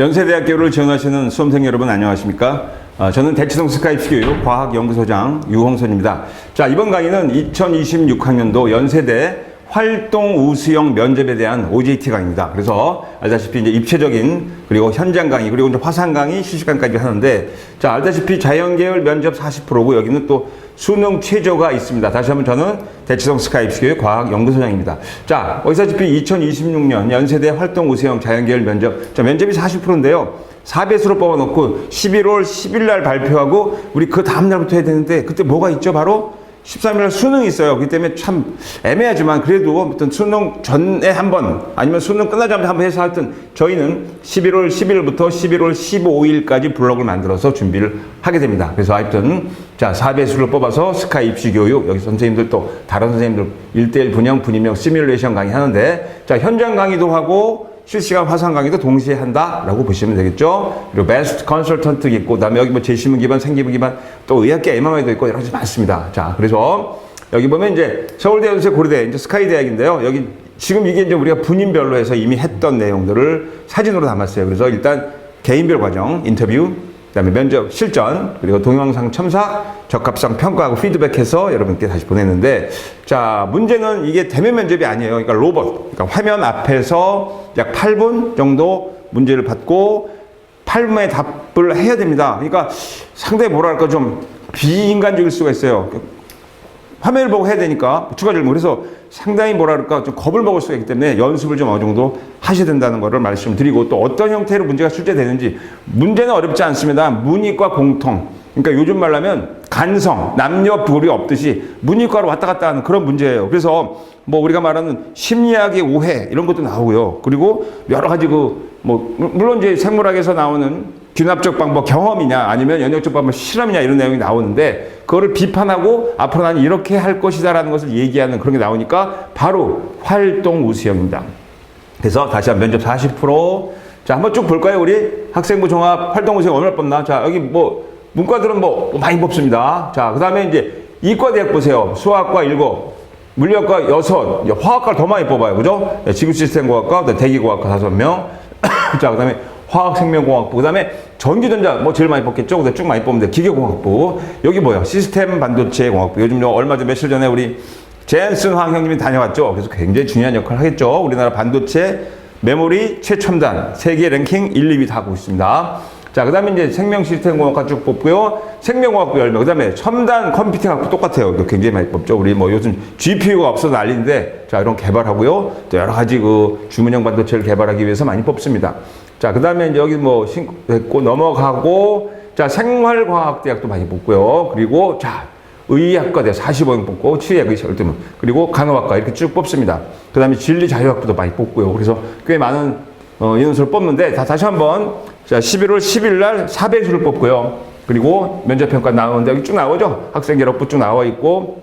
연세대학교를 지원하시는 수험생 여러분 안녕하십니까? 아, 저는 대치동 스카이프교육 과학연구소장 유홍선입니다. 자, 이번 강의는 2026학년도 연세대 활동 우수형 면접에 대한 OJT 강의입니다. 그래서 알다시피 이제 입체적인 그리고 현장 강의 그리고 이제 화상 강의 실시간까지 하는데 자, 알다시피 자연계열 면접 40%고 여기는 또 수능 최저가 있습니다. 다시 한번 저는 대치동 스카이프교육 과학연구소장입니다. 자, 보시다시피 2026년 연세대 활동 우수형 자연계열 면접 자, 면접이 40%인데요. 4배수로 뽑아놓고 11월 10일 날 발표하고 우리 그 다음 날부터 해야 되는데 그때 뭐가 있죠? 바로 13일 수능이 있어요. 그렇기 때문에 참 애매하지만 그래도 아무튼 수능 전에 한 번 아니면 수능 끝나자마자 한 번 해서 하여튼 저희는 11월 10일부터 11월 15일까지 블록을 만들어서 준비를 하게 됩니다. 그래서 하여튼 자 4배수를 뽑아서 스카 입시 교육 여기 선생님들 또 다른 선생님들 1대1 분양 분임형 시뮬레이션 강의 하는데 자 현장 강의도 하고 실시간 화상 강의도 동시에 한다라고 보시면 되겠죠. 그리고 베스트 컨설턴트 있고, 그다음에 여기 뭐 제시문 기반, 생기문 기반, 또 의학계 MRI도 있고 여러 가지 많습니다. 자, 그래서 여기 보면 이제 서울대, 연세, 고려대, 이제 스카이 대학인데요. 여기 지금 이게 이제 우리가 분인별로 해서 이미 했던 내용들을 사진으로 담았어요. 그래서 일단 개인별 과정, 인터뷰, 그다음에 면접 실전 그리고 동영상 첨삭 적합성 평가하고 피드백해서 여러분께 다시 보냈는데 자 문제는 이게 대면 면접이 아니에요. 그러니까 로봇. 그러니까 화면 앞에서 약 8분 정도 문제를 받고 8분에 답을 해야 됩니다. 그러니까 상당히 뭐랄까 좀 비인간적일 수가 있어요 화면을 보고 해야 되니까 추가 질문. 그래서 상당히 뭐랄까 좀 겁을 먹을 수가 있기 때문에 연습을 좀 어느 정도 하셔야 된다는 것을 말씀드리고 또 어떤 형태로 문제가 출제되는지. 문제는 어렵지 않습니다. 문이과 공통. 그러니까 요즘 말하면 간성 남녀 불이 없듯이 문이과로 왔다 갔다 하는 그런 문제예요. 그래서 뭐 우리가 말하는 심리학의 오해 이런 것도 나오고요. 그리고 여러 가지 그 뭐 물론 이제 생물학에서 나오는 귀납적 방법 경험이냐 아니면 연역적 방법 실험이냐 이런 내용이 나오는데 그거를 비판하고 앞으로 나는 이렇게 할 것이다라는 것을 얘기하는 그런 게 나오니까 바로 활동 우수형입니다. 그래서 다시 한번 면접 40%. 자, 한번 쭉 볼까요? 우리 학생부 종합 활동 우수형 얼마나 뽑나? 자, 여기 뭐 문과들은 뭐 많이 뽑습니다. 자, 그다음에 이제 이과 대학 보세요. 수학과 7, 물리학과 6, 화학과를 더 많이 뽑아요. 그죠? 지구시스템공학과, 대기공학과 5명. 자, 그 다음에 화학생명공학부, 그 다음에 전기전자, 뭐 제일 많이 뽑겠죠? 근데 쭉 많이 뽑는데 기계공학부. 여기 뭐야? 시스템 반도체 공학부. 요즘 얼마 전 며칠 전에 우리 젠슨 황 형님이 다녀왔죠? 그래서 굉장히 중요한 역할을 하겠죠? 우리나라 반도체 메모리 최첨단 세계 랭킹 1, 2위 다 하고 있습니다. 자, 그 다음에 이제 생명 시스템 공학과 쭉 뽑고요. 생명공학부 10명. 그 다음에 첨단 컴퓨팅 학부 똑같아요. 이거 굉장히 많이 뽑죠. 우리 뭐 요즘 GPU가 없어서 난리인데, 자, 이런 개발하고요. 또 여러 가지 그 주문형 반도체를 개발하기 위해서 많이 뽑습니다. 자, 그 다음에 여기 뭐 신고 넘어가고, 자, 생활과학대학도 많이 뽑고요. 그리고 자, 의학과대 45명 뽑고, 치의학 의사 12명. 그리고 간호학과 이렇게 쭉 뽑습니다. 그 다음에 진리자유학부도 많이 뽑고요. 그래서 꽤 많은 어, 인원수를 뽑는데, 자, 다시 한번 자, 11월 10일 날 4배수를 뽑고요. 그리고 면접평가 나오는데 여기 쭉 나오죠? 학생기록부 쭉 나와 있고,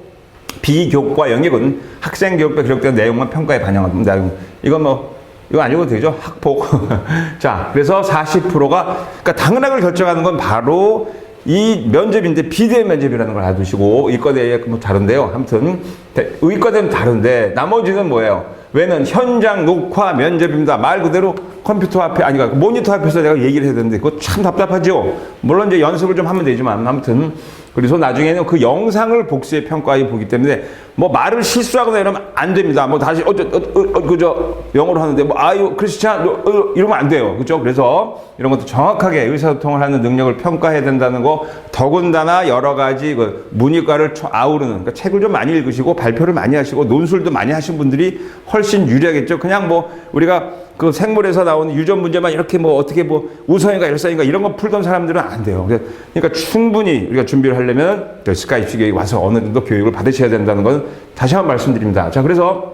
비교과 영역은 학생교육부에 기록된 내용만 평가에 내용. 이건 뭐, 이거 아니고 되죠? 학폭. 자, 그래서 40%가, 그러니까 당락을 결정하는 건 바로 이 면접인데 비대면 면접이라는 걸 알아두시고, 의과대에 뭐 다른데요. 아무튼, 의과대는 다른데, 나머지는 뭐예요? 왜는 현장 녹화 면접입니다. 말 그대로 컴퓨터 앞에, 아니, 그러니까 모니터 앞에서 내가 얘기를 해야 되는데, 그거 참 답답하죠? 물론 이제 연습을 좀 하면 되지만, 아무튼. 그래서 나중에는 그 영상을 복수해 평가해 보기 때문에, 뭐 말을 실수하거나 이러면 안 됩니다. 뭐 다시, 어쩌, 어, 어, 어, 그저, 영어로 하는데, 뭐, 아유, 크리스찬, 어, 어, 이러면 안 돼요. 그죠? 그래서 이런 것도 정확하게 의사소통을 하는 능력을 평가해야 된다는 거, 더군다나 여러 가지 그 문이과를 아우르는, 그러니까 책을 좀 많이 읽으시고, 발표를 많이 하시고, 논술도 많이 하신 분들이 훨씬 유리하겠죠. 그냥 뭐, 우리가 그 생물에서 나오는 유전 문제만 이렇게 뭐 어떻게 뭐 우성인가 열성인가 이런 거 풀던 사람들은 안 돼요. 그러니까 충분히 우리가 준비를 하려면 스카이 입시 와서 어느 정도 교육을 받으셔야 된다는 건 다시 한번 말씀드립니다. 자, 그래서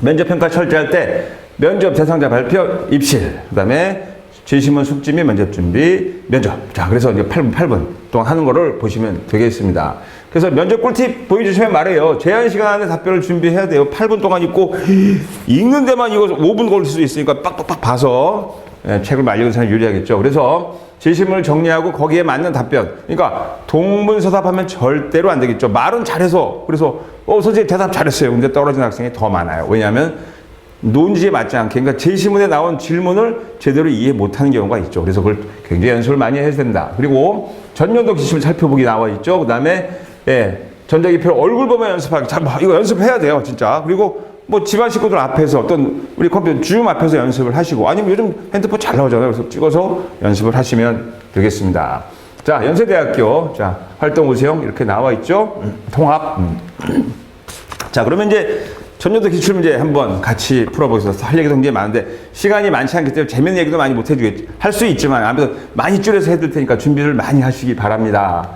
면접 평가 철저할 때 면접 대상자 발표 입실, 그 다음에 제시문 숙지 및 면접 준비, 면접. 자, 그래서 이제 8분, 8분 동안 하는 거를 보시면 되겠습니다. 그래서 면접 꿀팁 보여주시면 말해요. 제한 시간 안에 답변을 준비해야 돼요. 8분 동안 있고, 읽는 데만 이거 5분 걸릴 수도 있으니까 빡빡빡 봐서 예, 책을 읽은 사람이 유리하겠죠. 그래서 제시문을 정리하고 거기에 맞는 답변. 그러니까 동문서답하면 절대로 안 되겠죠. 말은 잘해서. 그래서, 어, 선생님 대답 잘했어요. 근데 떨어진 학생이 더 많아요. 왜냐하면 논지에 맞지 않게 그러니까 제시문에 나온 질문을 제대로 이해 못하는 경우가 있죠. 그래서 그걸 굉장히 연습을 많이 해야 된다. 그리고 전년도 기출 살펴보기 나와 있죠. 그 다음에 예, 전자기표 얼굴 보면 연습하기. 참 이거 연습해야 돼요, 진짜. 그리고 뭐 집안 식구들 앞에서 어떤 우리 컴퓨터 줌 앞에서 연습을 하시고 아니면 요즘 핸드폰 잘 나오잖아요. 그래서 찍어서 연습을 하시면 되겠습니다. 자, 연세대학교 자 활동 우수형 이렇게 나와 있죠. 음, 통합. 음. 자, 그러면 이제 전년도 기출 문제 한번 같이 풀어보겠습니다. 할 얘기도 굉장히 많은데 시간이 많지 않기 때문에 재밌는 얘기도 많이 못 해주겠, 할수 있지만 아무래도 많이 줄여서 해드릴 테니까 준비를 많이 하시기 바랍니다.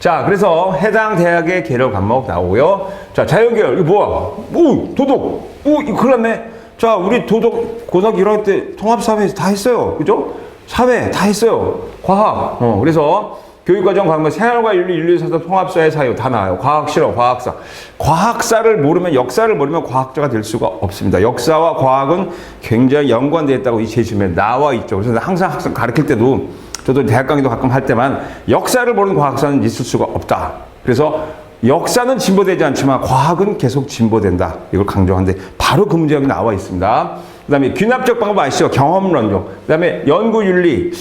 자, 그래서 해당 대학의 계열 과목 나오고요. 자, 자연계열, 이거 뭐야? 오, 도덕. 오, 이거 큰일 났네. 자, 우리 도덕, 고등학교 1학년 때 통합사회 다 했어요. 그죠? 사회 다 했어요. 과학. 어, 그래서 교육과정 과목 생활과 윤리, 윤리사도 통합사회 사유 다 나와요. 과학 실험, 과학사. 과학사를 모르면 역사를 모르면 과학자가 될 수가 없습니다. 역사와 과학은 굉장히 연관되어 있다고 이 제시문에 나와 있죠. 그래서 항상 학생 가르칠 때도 저도 대학 강의도 가끔 할 때만 역사를 모르는 과학사는 있을 수가 없다. 그래서 역사는 진보되지 않지만 과학은 계속 진보된다. 이걸 강조하는데 바로 그 여기 나와 있습니다. 그 다음에 귀납적 방법 아시죠? 경험론적. 그 다음에 연구윤리.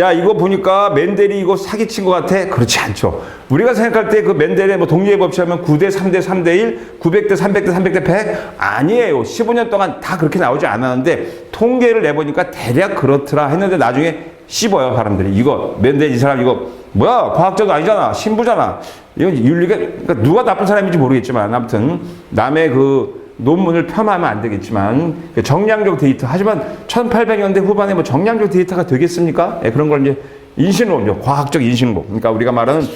야, 이거 보니까 맨델이 이거 사기친 것 같아? 그렇지 않죠. 우리가 생각할 때 그 맨델의 뭐 동리의 법칙 하면 9대 3대 3대 1, 900대 300대 300대 100? 아니에요. 15년 동안 다 그렇게 나오지 않았는데 통계를 내보니까 대략 그렇더라 했는데 나중에 씹어요, 사람들이. 이거, 맨델 이 사람 이거 뭐야? 과학자도 아니잖아. 신부잖아. 이건 윤리가, 그러니까 누가 나쁜 사람인지 모르겠지만 아무튼 남의 그 논문을 폄하하면 안 되겠지만 정량적 데이터 하지만 1800년대 후반에 뭐 정량적 데이터가 되겠습니까? 예, 그런 걸 이제 인신론이죠. 과학적 인신론. 그러니까 우리가 말하는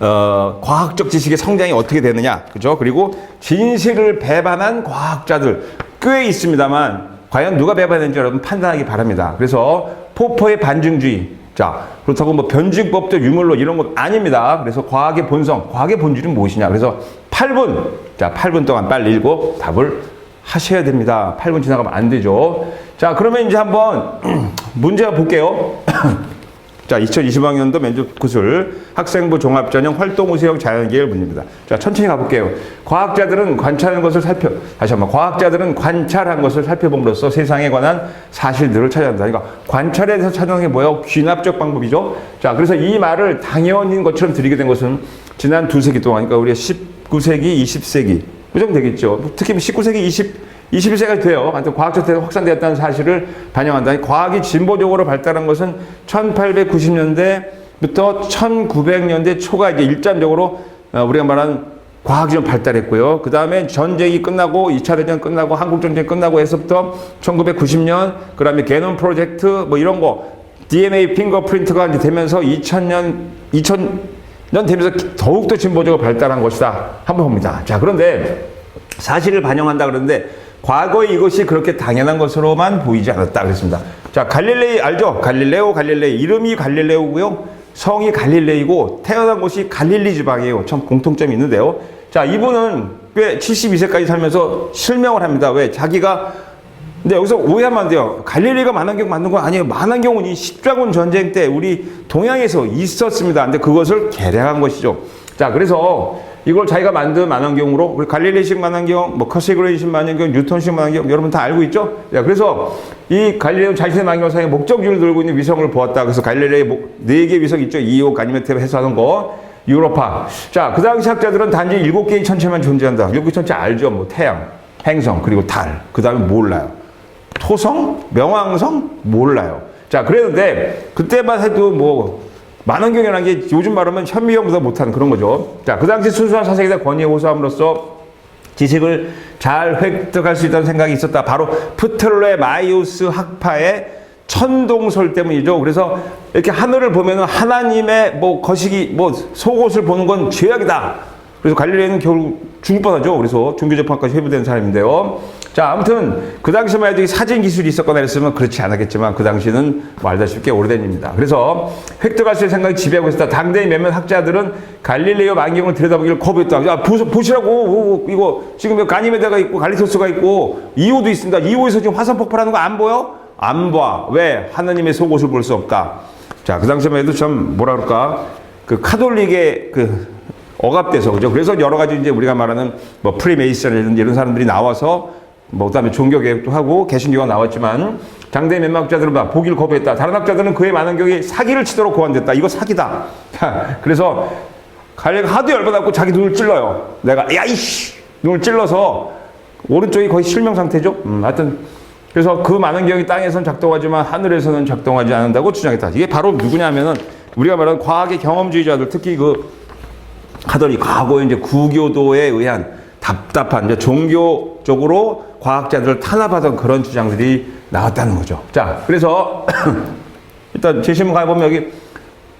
어, 과학적 지식의 성장이 어떻게 되느냐, 그죠? 그리고 진실을 배반한 과학자들 꽤 있습니다만 과연 누가 배반했는지 여러분 판단하기 바랍니다. 그래서 포퍼의 반증주의, 자 그렇다고 뭐 변증법적 유물론 이런 것 아닙니다. 그래서 과학의 본성, 과학의 본질은 무엇이냐? 그래서 8분, 자 8분 동안 빨리 읽고 답을 하셔야 됩니다. 8분 지나가면 안 되죠. 자 그러면 이제 한번 문제 볼게요. 자, 2020학년도 면접 구술 학생부 종합 전형 활동 우수형 자연계열 문제입니다. 자, 천천히 가볼게요. 과학자들은 관찰한 것을 살펴, 다시 한번, 과학자들은 관찰한 것을 살펴봄으로써 세상에 관한 사실들을 찾아낸다. 그러니까 관찰에 대해서 찾아내는 게 뭐예요? 귀납적 방법이죠. 자, 그래서 이 말을 당연인 것처럼 드리게 된 것은 지난 두 세기 동안, 그러니까 우리가 19세기, 20세기, 그 정도 되겠죠. 특히 19세기, 20, 21세가 돼요. 하여튼 과학적 대가 확산되었다는 사실을 반영한다. 과학이 진보적으로 발달한 것은 1890년대부터 1900년대 초가 이제 일반적으로 어, 우리가 말하는 과학이 좀 발달했고요. 그 다음에 전쟁이 끝나고 2차 대전 끝나고 한국전쟁 끝나고 해서부터 1990년 그 다음에 게놈 프로젝트 뭐 이런 거 DNA 핑거프린트가 이제 되면서 2000년 2000년 되면서 더욱더 진보적으로 발달한 것이다. 한번 봅니다. 자 그런데 사실을 반영한다 그러는데 과거에 이것이 그렇게 당연한 것으로만 보이지 않았다 그랬습니다. 자, 갈릴레이 알죠? 갈릴레오, 갈릴레이. 이름이 갈릴레오고요. 성이 갈릴레이고 태어난 곳이 갈릴리 지방이에요. 참 공통점이 있는데요. 자, 이분은 꽤 72세까지 살면서 실명을 합니다. 왜? 자기가 근데 여기서 오해하면 안 돼요. 갈릴리가 만안경 만든 건 아니에요. 만안경은 이 십자군 전쟁 때 우리 동양에서 있었습니다. 근데 그것을 개량한 것이죠. 자, 그래서 이걸 자기가 만든 만원경으로 우리 갈릴리식 만원경, 뭐 커세그레이식 만원경, 뉴턴식 만원경 여러분 다 알고 있죠? 자, 그래서 이 갈릴레오 자신의 만경상에 목적지를 들고 있는 위성을 보았다. 그래서 갈릴레의 네 개 위성 있죠? 이오 가니메테를 해소하는 거. 유로파. 자, 그 당시 학자들은 단지 일곱 개의 천체만 존재한다. 일곱 개 천체 알죠? 뭐 태양, 행성, 그리고 달. 그 다음에 몰라요. 토성, 명왕성 몰라요. 자, 그랬는데 그때만 해도 뭐 만원경이라는 게 요즘 말하면 현미경보다 못한 그런 거죠. 자, 그 당시 순수한 사색에다 권위에 호소함으로써 지식을 잘 획득할 수 있다는 생각이 있었다. 바로 프테롤레 마이오스 학파의 천동설 때문이죠. 그래서 이렇게 하늘을 보면 하나님의 뭐 거시기, 뭐 속옷을 보는 건 죄악이다. 그래서 갈릴레이는 결국 죽을 뻔하죠. 그래서 종교 재판까지 회부된 사람인데요. 자, 아무튼 그 당시만 해도 사진 기술이 있었거나 그랬으면 그렇지 않았겠지만 그 당시는 뭐 알다시피 오래된 일입니다. 그래서 획득할 수 있는 생각이 지배하고 있었다. 당대의 몇몇 학자들은 갈릴레오 만경을 들여다보기를 거부했다. 야, 보, 보시라고. 이거 지금 가니메데가 있고 갈리토스가 있고 이오도 있습니다. 이오에서 지금 화산 폭발하는 거 안 보여? 안 봐. 왜? 하나님의 속옷을 볼 수 없다. 자, 그 당시만 해도 좀 뭐라 그럴까? 그 카톨릭의 그 억압돼서 그죠. 그래서 여러 가지 이제 우리가 말하는 뭐 프리메이슨이라든지 이런 사람들이 나와서 뭐 그다음에 종교 개혁도 하고 개신교가 나왔지만 장대 면막자들은 막 보기를 거부했다. 다른 학자들은 그의 많은 경우에 사기를 치도록 고안됐다. 이거 사기다. 그래서 갈래가 하도 열받았고 자기 눈을 찔러요. 내가 야이씨 눈을 찔러서 오른쪽이 거의 실명 상태죠. 음, 하여튼 그래서 그 많은 경이 땅에선 작동하지만 하늘에서는 작동하지 않는다고 주장했다. 이게 바로 누구냐면은 우리가 말하는 과학의 경험주의자들 특히 그 하더니 과거에 이제 구교도에 의한 답답한 이제 종교적으로 과학자들을 탄압하던 그런 주장들이 나왔다는 거죠. 자, 그래서 일단 제시문 가보면 여기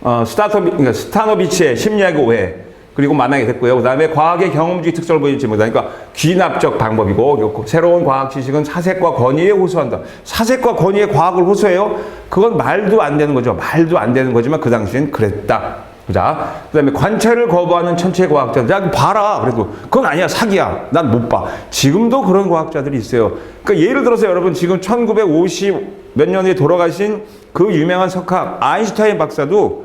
어, 스타터, 그러니까 스타노비치의 심리학의 오해 그리고 만나게 됐고요. 그 다음에 과학의 경험주의 특성을 보이는 질문이다. 그러니까 귀납적 방법이고 새로운 과학 지식은 사색과 권위에 호소한다. 사색과 권위에 과학을 호소해요. 그건 말도 안 되는 거죠. 말도 안 되는 거지만 그 당시엔 그랬다. 자, 그 다음에 관찰을 거부하는 천체 과학자들. 야, 봐라. 그래도 그건 아니야. 사기야. 난 못 봐. 지금도 그런 과학자들이 있어요. 그러니까 예를 들어서 여러분 지금 1950 몇 년에 돌아가신 그 유명한 석학 아인슈타인 박사도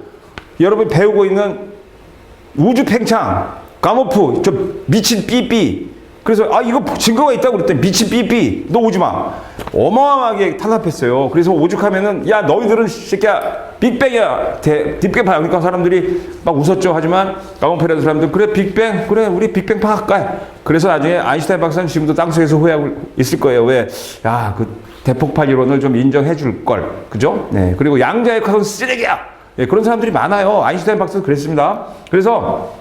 여러분 배우고 있는 우주 팽창, 까모프, 저 미친 삐삐. 그래서 아 이거 증거가 있다고 그랬더니 미친 삐삐, 너 오지 마. 어마어마하게 탄압했어요. 그래서 오죽하면은 야 너희들은 이 새끼야 빅뱅이야, 대, 딥게 봐요. 그러니까 사람들이 막 웃었죠. 하지만 까모페라는 사람들 그래 빅뱅, 그래 우리 빅뱅 파할까? 그래서 나중에 아인슈타인 박사는 지금도 땅속에서 후회하고 있을 거예요. 왜? 야 그 대폭발 이론을 좀 인정해 줄 걸, 그죠? 네. 그리고 커선 쓰레기야. 예, 그런 사람들이 많아요. 아인슈타인 박사도 그랬습니다. 그래서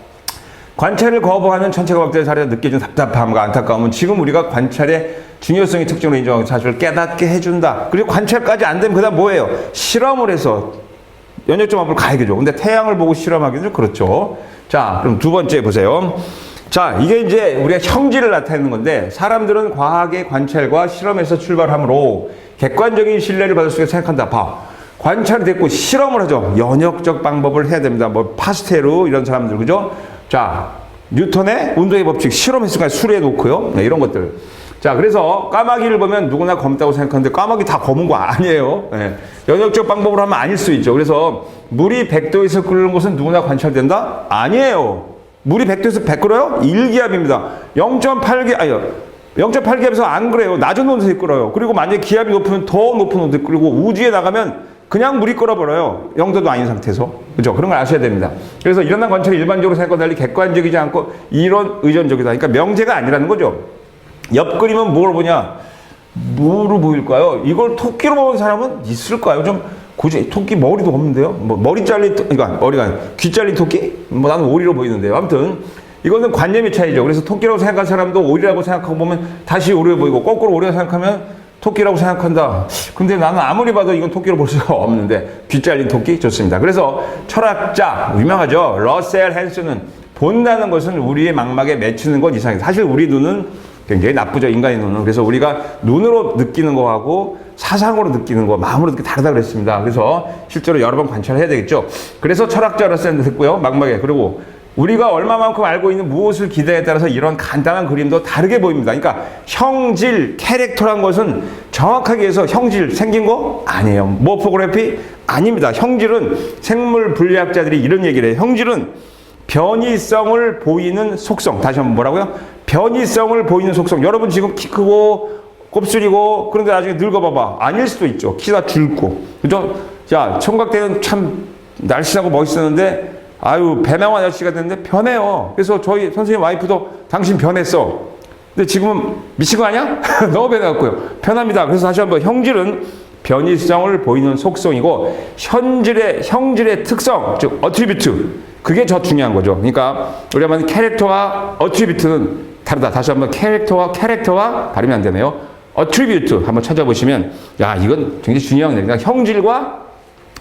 관찰을 거부하는 천체과학자의 사례에서 느껴지는 답답함과 안타까움은 지금 우리가 관찰의 중요성의 특징으로 인정하고 사실을 깨닫게 해준다. 그리고 관찰까지 안 되면 그다음 뭐예요? 실험을 해서 연역점 앞을 가야겠죠. 근데 태양을 보고 실험하기는 좀 그렇죠. 자, 그럼 두 번째 보세요. 자, 이게 이제 우리가 형질을 나타내는 건데 사람들은 과학의 관찰과 실험에서 출발하므로 객관적인 신뢰를 받을 수 있게 생각한다. 봐. 관찰이 됐고 실험을 하죠. 연역적 방법을 해야 됩니다. 뭐 파스테르 이런 사람들 그죠? 자, 뉴턴의 운동의 법칙 실험했으니까 수리해 놓고요. 네, 이런 것들. 자, 그래서 까마귀를 보면 누구나 검다고 생각하는데 까마귀 다 검은 거 아니에요. 네. 연역적 방법으로 하면 아닐 수 있죠. 그래서 물이 100도에서 끓는 것은 누구나 관찰된다? 아니에요. 물이 100도에서 100 끓어요? 1기압입니다. 0.8기, 아니요. 0.8기압에서 안 그래요. 낮은 온도에서 끓어요. 그리고 만약에 기압이 높으면 더 높은 온도에 끓고 우주에 나가면 그냥 물이 끓어버려요. 0도도 아닌 상태에서. 그죠? 그런 걸 아셔야 됩니다. 그래서 일어난 관찰이 일반적으로 생각과 달리 객관적이지 않고 이론 의존적이다. 그러니까 명제가 아니라는 거죠. 옆 그림은 뭘 보냐? 뭐로 보일까요? 이걸 토끼로 보는 사람은 있을까요? 좀 고지 토끼 머리도 없는데요. 뭐 머리 잘린 토- 그러니까 머리가 귀 잘린 토끼? 뭐 나는 오리로 보이는데요. 아무튼 이거는 관념의 차이죠. 그래서 토끼라고 생각한 사람도 오리라고 생각하고 보면 다시 오리로 보이고 거꾸로 오리라고 생각하면 토끼라고 생각한다. 근데 나는 아무리 봐도 이건 토끼로 볼 수가 없는데 귀 잘린 토끼 좋습니다. 그래서 철학자 유명하죠. 러셀 헨스는 본다는 것은 우리의 망막에 맺히는 것 이상이다. 사실 우리 눈은 굉장히 나쁘죠 인간의 눈은 그래서 우리가 눈으로 느끼는 거하고 사상으로 느끼는 거 마음으로 느끼 다르다 그랬습니다 그래서 실제로 여러 번 관찰해야 되겠죠 그래서 철학자로서는 됐고요 망막에 그리고 우리가 얼마만큼 알고 있는 무엇을 기대에 따라서 이런 간단한 그림도 다르게 보입니다 그러니까 형질 캐릭터란 것은 정확하게 해서 형질 생긴 거 아니에요 모포그래피 아닙니다 형질은 생물 분리학자들이 이런 얘기를 해요 형질은 변이성을 보이는 속성. 다시 한번 뭐라고요? 변이성을 보이는 속성. 여러분 지금 키 크고 곱슬이고 그런데 나중에 늙어봐봐. 아닐 수도 있죠. 키가 줄고. 그죠? 야, 총각 때는 참 날씬하고 멋있었는데 아유, 배낭 아저씨가 됐는데 변해요. 그래서 저희 선생님 와이프도 당신 변했어. 근데 지금은 미친 거 아니야? 너무 변해갖고요. 편합니다. 그래서 다시 한번 형질은 변이성을 보이는 속성이고 현질의 형질의 특성, 즉 어트리뷰트 그게 더 중요한 거죠. 그러니까 우리가 말하는 캐릭터와 어트리뷰트는 다르다. 다시 한번 캐릭터와 캐릭터와 발음이 안 되네요. 어트리뷰트 한번 찾아보시면 야 이건 굉장히 중요한 얘기다. 형질과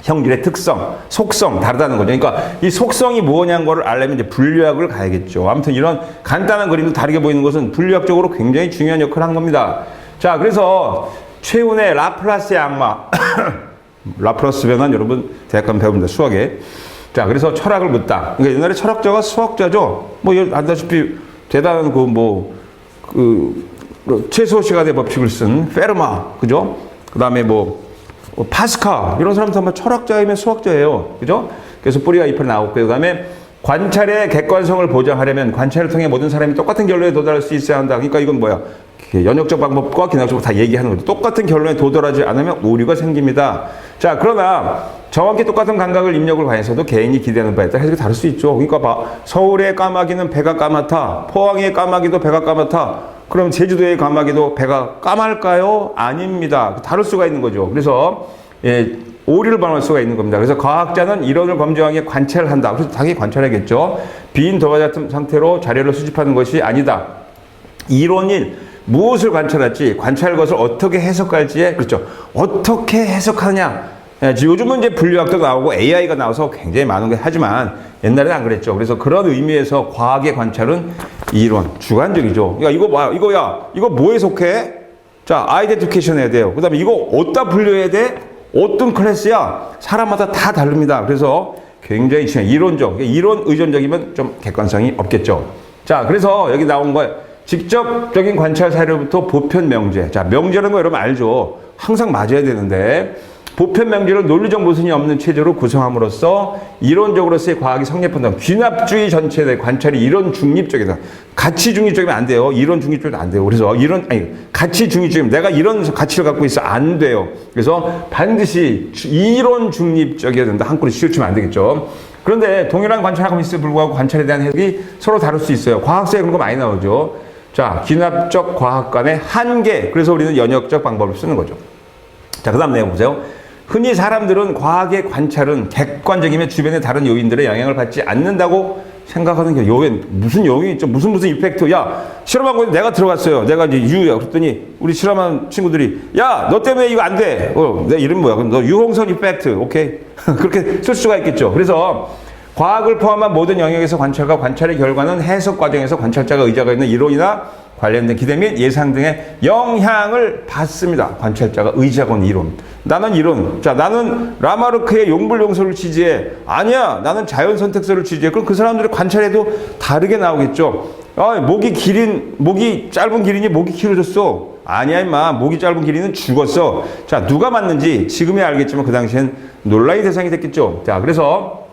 형질의 특성, 속성 다르다는 거죠. 그러니까 이 속성이 뭐냐는 거를 알려면 이제 분류학을 가야겠죠. 아무튼 이런 간단한 그림도 다르게 보이는 것은 분류학적으로 굉장히 중요한 역할을 한 겁니다. 자, 그래서 최훈의 라플라스의 악마. 라플라스 변환 여러분 대학 가면 배웁니다. 수학에. 자, 그래서 철학을 묻다. 그러니까 옛날에 철학자가 수학자죠. 뭐 안다시피 대단한 그 뭐 그 최소 시간의 법칙을 쓴 페르마, 그죠? 그다음에 뭐 어, 파스카 이런 사람도 아마 철학자이면 수학자예요. 그죠? 그래서 뿌리와 잎을 나왔고요. 그다음에 관찰의 객관성을 보장하려면 관찰을 통해 모든 사람이 똑같은 결론에 도달할 수 있어야 한다. 그러니까 이건 뭐야? 그 연역적 방법과 기능적 다 얘기하는 거죠. 똑같은 결론에 도달하지 않으면 오류가 생깁니다. 자, 그러나 정확히 똑같은 감각을 입력을 가해서도 개인이 기대하는 바에 따라 해석이 다를 수 있죠. 그러니까 봐. 서울의 까마귀는 배가 까맣다. 포항의 까마귀도 배가 까맣다. 그럼 제주도의 까마귀도 배가 까말까요? 아닙니다. 다를 수가 있는 거죠. 그래서 예, 오류를 반응할 수가 있는 겁니다. 그래서 과학자는 이론을 검증하기 위해 관찰을 한다. 그래서 당연히 관찰하겠죠. 빈 도화 같은 상태로 자료를 수집하는 것이 아니다. 이론인 무엇을 관찰할지 관찰할 것을 어떻게 해석할지에 그렇죠 어떻게 해석하냐 예, 요즘은 이제 분류학도 나오고 AI가 나와서 굉장히 많은 걸 하지만 옛날에는 안 그랬죠. 그래서 그런 의미에서 과학의 관찰은 이론 주관적이죠. 야 이거 봐 이거 야 이거 뭐에 속해? 자 아이덴티피케이션 해야 돼요. 그 다음에 이거 어디다 분류해야 돼? 어떤 클래스야? 사람마다 다 다릅니다. 그래서 굉장히 중요해. 이론적. 이론 의존적이면 좀 객관성이 없겠죠. 자 그래서 여기 나온 거예요 직접적인 관찰 사료부터 보편 명제. 자, 명제라는 거 여러분 알죠? 항상 맞아야 되는데, 보편 명제를 논리적 모순이 없는 체제로 구성함으로써 이론적으로서의 과학이 성립한다. 귀납주의 전체에 대해 관찰이 이론 중립적이다. 가치 중립적이면 안 돼요. 이론 중립적이면 안 돼요. 그래서 이런, 아니, 가치 중립적이면 내가 이런 가치를 갖고 있어. 안 돼요. 그래서 반드시 주- 이론 중립적이어야 된다. 한글을 씌우치면 안 되겠죠. 그런데 동일한 관찰하고 있음에 불구하고 관찰에 대한 해석이 서로 다를 수 있어요. 과학서에 그런 거 많이 나오죠. 자, 귀납적 과학 간의 한계. 그래서 우리는 연역적 방법을 쓰는 거죠. 자, 그 다음 내용 보세요. 흔히 사람들은 과학의 관찰은 객관적이며 주변의 다른 요인들의 영향을 받지 않는다고 생각하는 게 요인, 무슨 요인이 있죠? 무슨 무슨 이펙트. 야, 실험한 거에 내가 들어갔어요. 내가 이제 유야. 그랬더니 우리 실험한 친구들이 야, 너 때문에 이거 안 돼. 어, 내 이름 뭐야? 그럼 너 유홍선 이펙트. 오케이. 그렇게 쓸 수가 있겠죠. 그래서 과학을 포함한 모든 영역에서 관찰과 관찰의 결과는 해석 과정에서 관찰자가 의자가 있는 이론이나 관련된 기대 및 예상 등의 영향을 받습니다. 관찰자가 의지하고 있는 이론. 나는 이론. 자, 나는 라마르크의 용불용설을 지지해. 아니야. 나는 자연 선택설을 지지해. 그럼 그 사람들의 관찰에도 다르게 나오겠죠. 아, 목이 길인, 목이 짧은 기린이 목이 길어졌어. 아니야, 임마. 목이 짧은 기린은 죽었어. 자, 누가 맞는지 지금에 알겠지만 그 당시엔 논란의 대상이 됐겠죠. 자, 그래서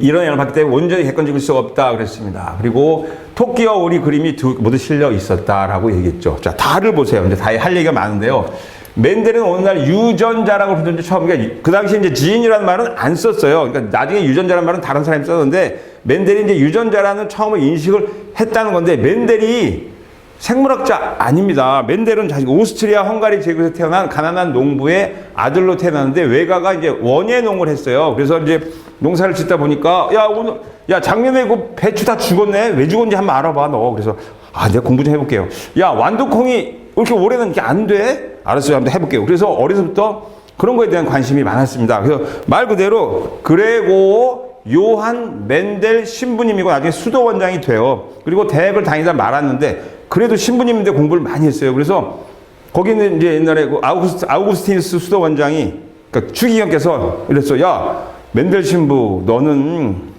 이런 영향을 받기 때문에 온전히 객관적일 수가 없다 그랬습니다. 그리고 토끼와 오리 그림이 두, 모두 실려 있었다라고 얘기했죠. 자, 다를 보세요. 이제 다할 얘기가 많은데요. 맨델은 오늘날 유전자라고 부르던 게 처음, 그러니까 그 당시에 이제 지인이라는 말은 안 썼어요. 그러니까 나중에 유전자라는 말은 다른 사람이 썼는데 맨델이 이제 유전자라는 처음에 인식을 했다는 건데 맨델이 생물학자 아닙니다. 맨델은 자식 오스트리아 헝가리 제국에서 태어난 가난한 농부의 아들로 태어났는데 외가가 이제 원예 농을 했어요. 그래서 이제 농사를 짓다 보니까 야 오늘 야 작년에 그 배추 다 죽었네. 왜 죽었는지 한번 알아봐 너. 그래서 아 내가 공부 좀 해볼게요. 야 완두콩이 왜 이렇게 올해는 이렇게 안 돼? 알았어요. 한번 해볼게요. 그래서 어려서부터 그런 거에 대한 관심이 많았습니다. 그래서 말 그대로 그레고 요한 맨델 신부님이고 나중에 수도 원장이 돼요. 그리고 대학을 다니다 말았는데 그래도 신부님인데 공부를 많이 했어요. 그래서 거기는 이제 옛날에 그 아우구스트, 아우구스티누스 수도 원장이 그러니까 추기경께서 이랬어. 야 맨델 신부 너는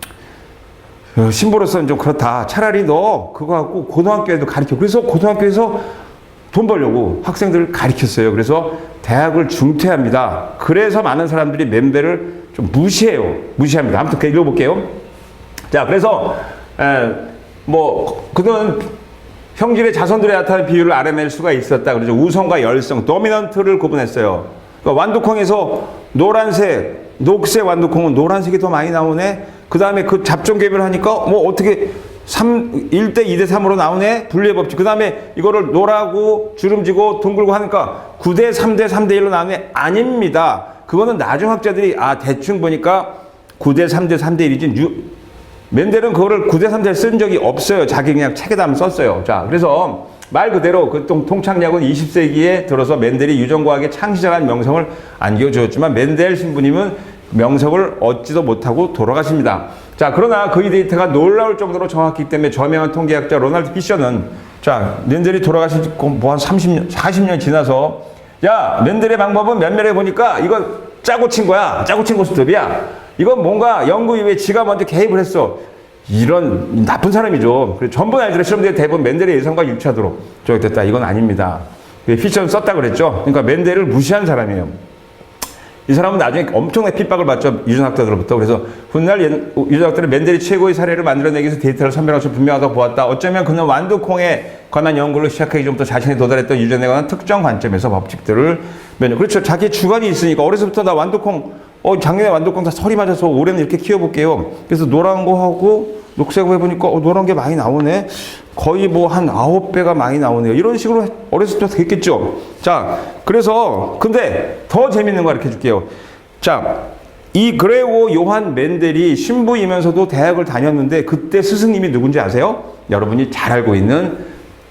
어, 신부로서는 좀 그렇다. 차라리 너 그거 갖고 고등학교에도 가르쳐. 그래서 고등학교에서 돈 벌려고 학생들을 가르쳤어요. 그래서 대학을 중퇴합니다. 그래서 많은 사람들이 맨델을 좀 무시해요. 무시합니다. 아무튼 그 읽어볼게요. 자, 그래서 에, 뭐 그는 형질의 자손들에 나타나는 비율을 알아낼 수가 있었다. 그래서 우성과 열성, 도미넌트를 구분했어요. 그러니까 완두콩에서 노란색, 녹색 완두콩은 노란색이 더 많이 나오네. 그 다음에 그 잡종 개별 하니까 뭐 어떻게 3, 1대 2대 3으로 나오네? 분리의 법칙. 그 다음에 이거를 노라고 주름지고 둥글고 하니까 9대 3대 3대 1로 나오네? 아닙니다. 그거는 나중 학자들이 아, 대충 보니까 9대 3대 3대 1이지. 유, 맨델은 그거를 9대 3대 쓴 적이 없어요. 자기 그냥 책에다 한번 썼어요. 자, 그래서 말 그대로 그 통- 통창약은 20세기에 들어서 맨델이 유전과학의 창시자라는 명성을 안겨주었지만 맨델 신부님은 명성을 얻지도 못하고 돌아가십니다. 자, 그러나 그의 데이터가 놀라울 정도로 정확했기 때문에 저명한 통계학자 로널드 피셔는 자, 맨델이 돌아가신 지뭐한 30년, 40년 지나서 야, 맨델의 방법은 몇몇에 보니까 이건 짜고 친 거야. 짜고 친 고스톱이야. 이건 뭔가 연구 이후에 지가 먼저 개입을 했어. 이런 나쁜 사람이죠. 전부 알들의 실험들이 대부분 맨델의 예상과 일치하도록 조작됐다. 이건 아닙니다. 피처는 썼다 그랬죠. 그러니까 맨델을 무시한 사람이에요. 이 사람은 나중에 엄청나게 핍박을 받죠. 유전학자들로부터. 그래서 훗날 예- 유전학자들은 맨델이 최고의 사례를 만들어내기 위해서 데이터를 선별하고 분명하다고 보았다. 어쩌면 그는 완두콩의 관한 연구를 시작하기 전부터 자신이 도달했던 유전에 관한 특정 관점에서 법칙들을 면역. 그렇죠. 자기 주관이 있으니까 어려서부터 나 완두콩, 어, 작년에 다 설이 맞아서 올해는 이렇게 키워볼게요. 그래서 노란 거 하고 녹색 거 해보니까 어, 노란 게 많이 나오네. 거의 뭐 한 아홉 배가 많이 나오네요. 이런 식으로 어렸을 때 됐겠죠. 자, 그래서 근데 더 재밌는 거 알려 줄게요. 자, 이 그레고 요한 멘델이 신부이면서도 대학을 다녔는데 그때 스승님이 누군지 아세요? 여러분이 잘 알고 있는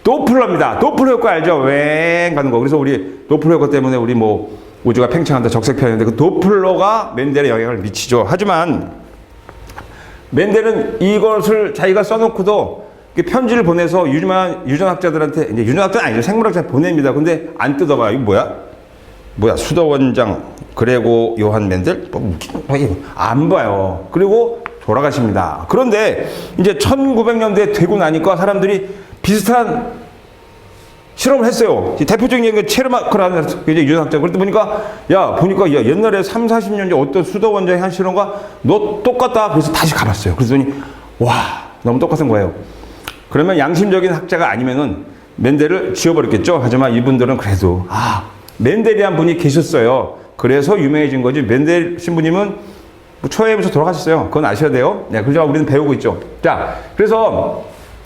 도플러입니다. 도플러 효과 알죠? 웽 가는 거. 그래서 우리 도플러 효과 때문에 우리 뭐 우주가 팽창한다 적색편인데 그 도플러가 멘델에 영향을 미치죠. 하지만 멘델은 이것을 자기가 써놓고도 편지를 보내서 유전, 유전학자들한테 이제 유전학자는 아니죠. 생물학자 보냅니다. 근데 안 뜯어봐요. 이거 뭐야? 뭐야? 수도 원장 그레고 요한 멘델? 뭐 안 봐요. 그리고 돌아가십니다. 그런데 이제 1900년대에 되고 나니까 사람들이 비슷한 실험을 했어요. 이 대표적인 게 체르마크라는 이제 유전학자. 그랬더니 보니까 야 보니까 야 옛날에 3, 40년 전 어떤 수도 원장이 한 실험과 너 똑같다. 그래서 다시 가봤어요. 그랬더니 와 너무 똑같은 거예요. 그러면 양심적인 학자가 아니면은 멘델을 지워버렸겠죠. 하지만 이분들은 그래도 아 멘델이란 분이 계셨어요. 그래서 유명해진 거지. 멘델 신부님은 뭐 초회부터 돌아가셨어요. 그건 아셔야 돼요. 네, 그죠? 우리는 배우고 있죠. 자, 그래서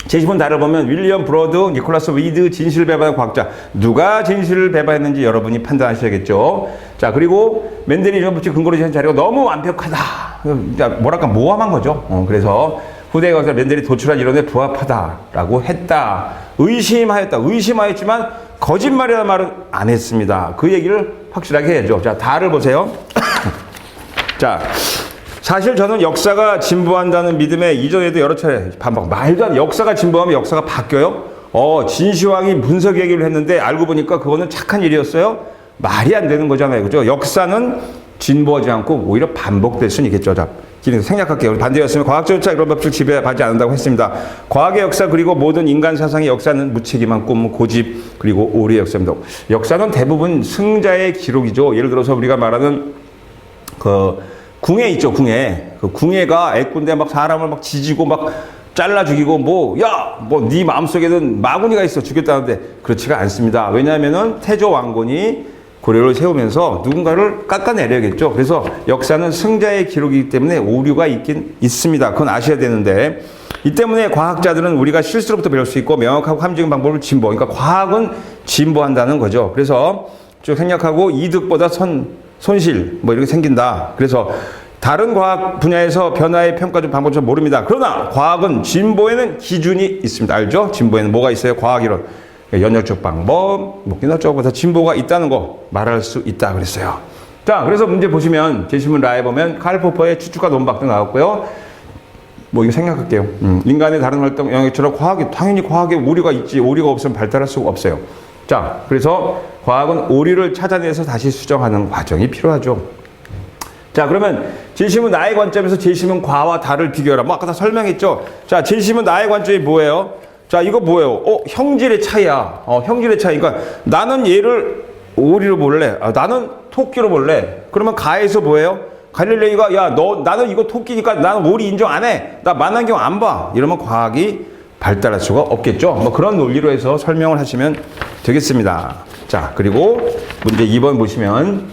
제시문 다를 보면 윌리엄 브로드, 니콜라스 위드 진실 배반의 과학자 누가 진실을 배반했는지 여러분이 판단하셔야겠죠. 자 그리고 맨델이 이전부터 근거로 제시한 자료가 너무 완벽하다. 그러니까 뭐랄까 모함한 거죠. 어, 그래서 후대에 가서 맨델이 도출한 이론에 부합하다라고 했다. 의심하였다. 의심하였지만 거짓말이라는 말은 안 했습니다. 그 얘기를 확실하게 해야죠. 자 다를 보세요. 자, 사실 저는 역사가 진보한다는 믿음에 이전에도 여러 차례 반박. 말도 안 돼. 역사가 진보하면 역사가 바뀌어요? 어, 진시황이 분석 얘기를 했는데 알고 보니까 그거는 착한 일이었어요? 말이 안 되는 거잖아요. 그죠? 역사는 진보하지 않고 오히려 반복될 수는 있겠죠. 자, 생략할게요. 반대였으면 과학적 차 이런 법칙 지배하지 않는다고 했습니다. 과학의 역사 그리고 모든 인간 사상의 역사는 무책임한 꿈, 고집 그리고 오리의 역사입니다. 역사는 대부분 승자의 기록이죠. 예를 들어서 우리가 말하는 그 궁예 있죠 궁예 그 궁예가 애꾼데 막 사람을 막 지지고 막 잘라 죽이고 뭐 야! 뭐 네 마음속에는 마구니가 있어 죽겠다는데 그렇지가 않습니다. 왜냐하면은 태조 왕건이 고려를 세우면서 누군가를 깎아내려야겠죠. 그래서 역사는 승자의 기록이기 때문에 오류가 있긴 있습니다. 그건 아셔야 되는데. 이 때문에 과학자들은 우리가 실수로부터 배울 수 있고 명확하고 함정인 방법을 진보 그러니까 과학은 진보한다는 거죠. 그래서 쭉 생략하고 이득보다 선 손실 뭐 이렇게 생긴다. 그래서 다른 과학 분야에서 변화의 평가적 방법을 잘 모릅니다. 그러나 과학은 진보에는 기준이 있습니다. 알죠? 진보에는 뭐가 있어요? 과학 이론. 연역적 방법, 뭐 기능적보다 진보가 있다는 거 말할 수 있다 그랬어요. 자, 그래서 문제 보시면 제시문 라에 보면 칼 포퍼의 추측과 논박도 나왔고요. 뭐 이거 생각할게요. 음, 인간의 다른 활동 영역처럼 과학이 당연히 과학에 오류가 있지 오류가 없으면 발달할 수가 없어요. 자, 그래서 과학은 오류를 찾아내서 다시 수정하는 과정이 필요하죠. 자, 그러면 진심은 나의 관점에서 진심은 과와 다를 비교해라. 뭐 아까 다 설명했죠. 자, 진심은 나의 관점이 뭐예요? 자, 이거 뭐예요? 어, 형질의 차이야. 어, 형질의 차이. 그러니까 나는 얘를 오리로 볼래. 아, 나는 토끼로 볼래. 그러면 가에서 뭐예요? 갈릴레이가 야, 너 나는 이거 토끼니까 나는 오리 인정 안 해. 나 만환경 안 봐. 이러면 과학이 발달할 수가 없겠죠. 뭐 그런 논리로 해서 설명을 하시면 되겠습니다. 자, 그리고 문제 2번 보시면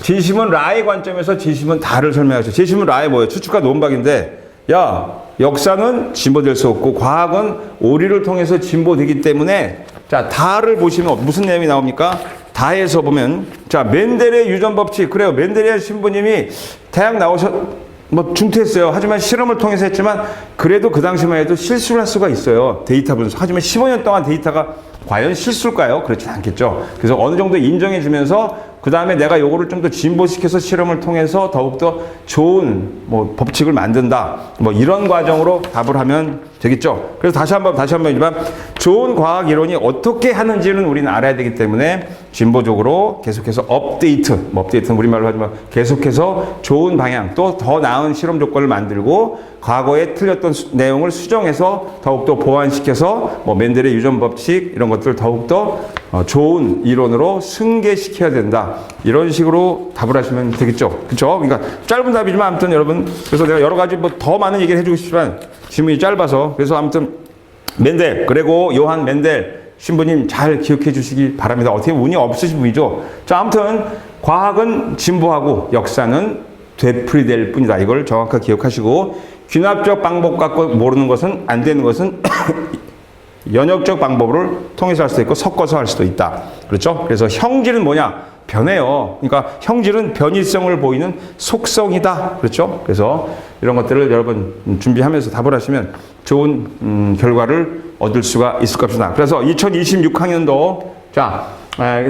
진심은 라의 관점에서 진심은 다를 설명하죠. 진심은 라의 뭐예요? 추측과 논박인데 야, 역사는 진보될 수 없고 과학은 오리를 통해서 진보되기 때문에 자, 다를 보시면 무슨 내용이 나옵니까? 다에서 보면 자, 멘델의 유전 법칙 그래요. 멘델의 신부님이 대학 나오셨 뭐 중퇴했어요. 하지만 실험을 통해서 했지만 그래도 그 당시만 해도 실수를 할 수가 있어요. 데이터 분석. 하지만 15년 동안 데이터가 과연 실수일까요? 그렇진 않겠죠. 그래서 어느 정도 인정해 주면서 그 다음에 내가 요거를 좀 더 진보시켜서 실험을 통해서 더욱더 좋은 뭐 법칙을 만든다. 뭐 이런 과정으로 답을 하면 되겠죠. 그래서 다시 한번, 다시 한번 이지만 좋은 과학 이론이 어떻게 하는지는 우리는 알아야 되기 때문에 진보적으로 계속해서 업데이트, 뭐 업데이트는 우리말로 하지만 계속해서 좋은 방향 또 더 나은 실험 조건을 만들고 과거에 틀렸던 수, 내용을 수정해서 더욱더 보완시켜서 뭐 맨델의 유전 법칙 이런 것들을 더욱더 어, 좋은 이론으로 승계시켜야 된다. 이런 식으로 답을 하시면 되겠죠. 그렇죠? 그러니까 짧은 답이지만 아무튼 여러분 그래서 내가 여러 가지 뭐 더 많은 얘기를 해주고 싶지만 질문이 짧아서 그래서 아무튼 멘델 그리고 요한 멘델 신부님 잘 기억해 주시기 바랍니다. 어떻게 운이 없으신 분이죠. 자 아무튼 과학은 진보하고 역사는 되풀이될 뿐이다. 이걸 정확하게 기억하시고 귀납적 방법 갖고 모르는 것은 안 되는 것은 연역적 방법을 통해서 할 수도 있고 섞어서 할 수도 있다. 그렇죠? 그래서 형질은 뭐냐? 변해요. 그러니까 형질은 변이성을 보이는 속성이다. 그렇죠? 그래서 이런 것들을 여러분 준비하면서 답을 하시면 좋은 음, 결과를 얻을 수가 있을 것입니다. 그래서 2026학년도 자 아,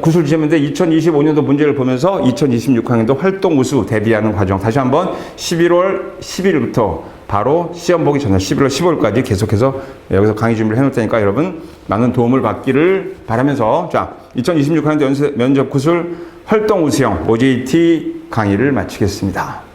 구슬 주셨는데 2025년도 문제를 보면서 2026학년도 활동 우수 대비하는 과정 다시 한번 11월 10일부터 바로 시험 보기 전에 11월 15일까지 계속해서 여기서 강의 준비를 해놓을 테니까 여러분 많은 도움을 받기를 바라면서 자 2026학년도 연세, 면접 구술 활동 우수형 OJT 강의를 마치겠습니다.